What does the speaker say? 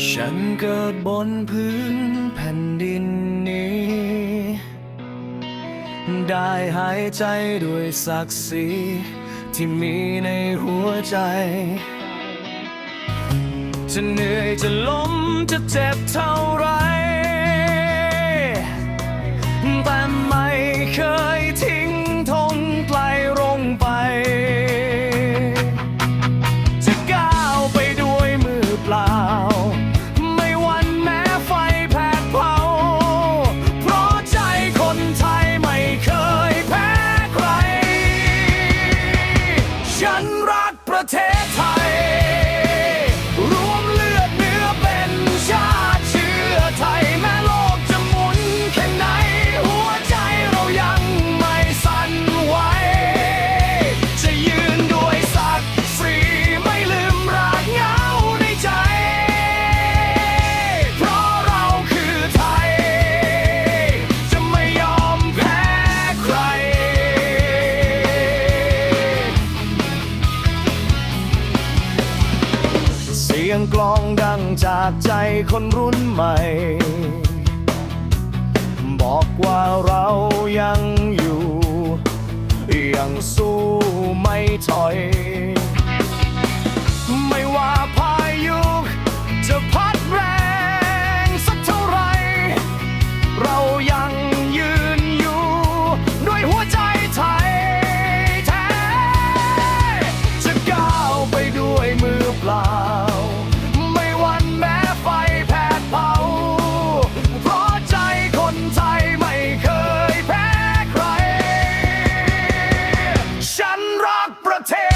ฉันเกิดบนพื้นแผ่นดินนี้ ได้หายใจด้วยศักดิ์ศรีที่มีในหัวใจ จะเหนื่อยจะล้มจะเจ็บเท่าไร กลองดังจากใจคนรุ่นใหม่ บอกว่าเรายังอยู่ ยังสู้ไม่ถอย protect.